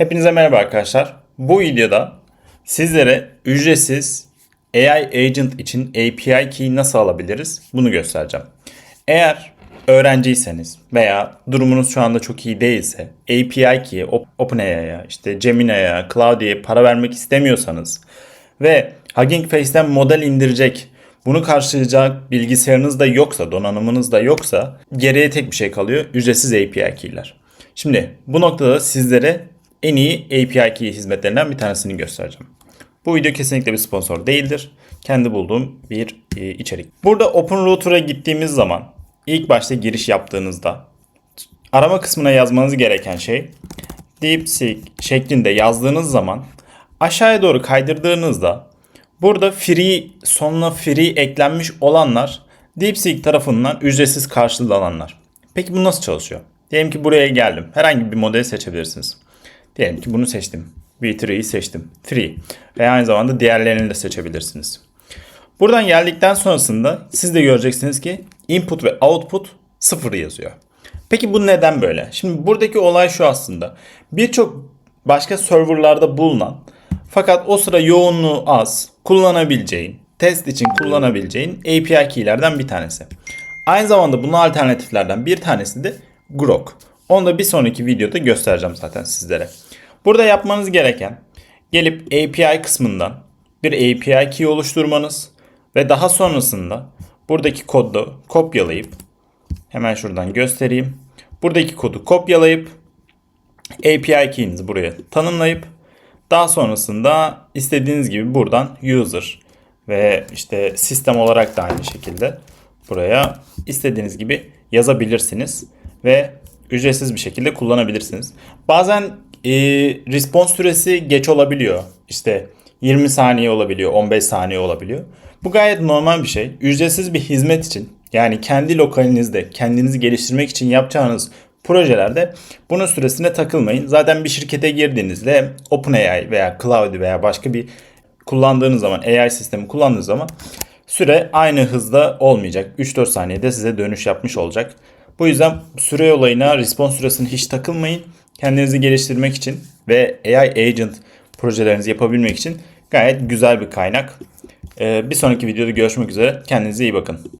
Hepinize merhaba arkadaşlar. Bu videoda sizlere ücretsiz AI Agent için API key nasıl alabiliriz bunu göstereceğim. Eğer öğrenciyseniz veya durumunuz şu anda çok iyi değilse API key'e, Op- OpenAI'ya, işte Gemini'ye, Cloudy'ye para vermek istemiyorsanız ve Hugging Face'ten model indirecek bunu karşılayacak bilgisayarınız da yoksa, donanımınız da yoksa geriye tek bir şey kalıyor. Ücretsiz API key'ler. Şimdi bu noktada sizlere en iyi API key hizmetlerinden bir tanesini göstereceğim. Bu video kesinlikle bir sponsor değildir. Kendi bulduğum bir e, içerik. Burada Open Router'a gittiğimiz zaman ilk başta giriş yaptığınızda arama kısmına yazmanız gereken şey DeepSeek şeklinde yazdığınız zaman aşağıya doğru kaydırdığınızda burada free sonuna free eklenmiş olanlar DeepSeek tarafından ücretsiz karşılananlar. Peki bu nasıl çalışıyor? Diyelim ki buraya geldim. Herhangi bir modeli seçebilirsiniz. Diyelim ki bunu seçtim. V3'yi seçtim. Free. Ve aynı zamanda diğerlerini de seçebilirsiniz. Buradan geldikten sonrasında siz de göreceksiniz ki input ve output sıfır yazıyor. Peki bu neden böyle? Şimdi buradaki olay şu aslında. Birçok başka serverlarda bulunan fakat o sıra yoğunluğu az kullanabileceğin, test için kullanabileceğin API key'lerden bir tanesi. Aynı zamanda bunun alternatiflerden bir tanesi de Grok. Onu da bir sonraki videoda göstereceğim zaten sizlere. Burada yapmanız gereken gelip API kısmından bir API key oluşturmanız ve daha sonrasında buradaki kodu kopyalayıp hemen şuradan göstereyim. Buradaki kodu kopyalayıp API key'inizi buraya tanımlayıp daha sonrasında istediğiniz gibi buradan user ve işte sistem olarak da aynı şekilde buraya istediğiniz gibi yazabilirsiniz ve ücretsiz bir şekilde kullanabilirsiniz. Bazen e, response süresi geç olabiliyor. İşte 20 saniye olabiliyor, 15 saniye olabiliyor. Bu gayet normal bir şey. Ücretsiz bir hizmet için yani kendi lokalinizde kendinizi geliştirmek için yapacağınız projelerde bunun süresine takılmayın. Zaten bir şirkete girdiğinizde OpenAI veya Cloud veya başka bir kullandığınız zaman AI sistemi kullandığınız zaman süre aynı hızda olmayacak. 3-4 saniyede size dönüş yapmış olacak. Bu yüzden süre olayına, response süresine hiç takılmayın. Kendinizi geliştirmek için ve AI agent projelerinizi yapabilmek için gayet güzel bir kaynak. Ee, Bir sonraki videoda görüşmek üzere. Kendinize iyi bakın.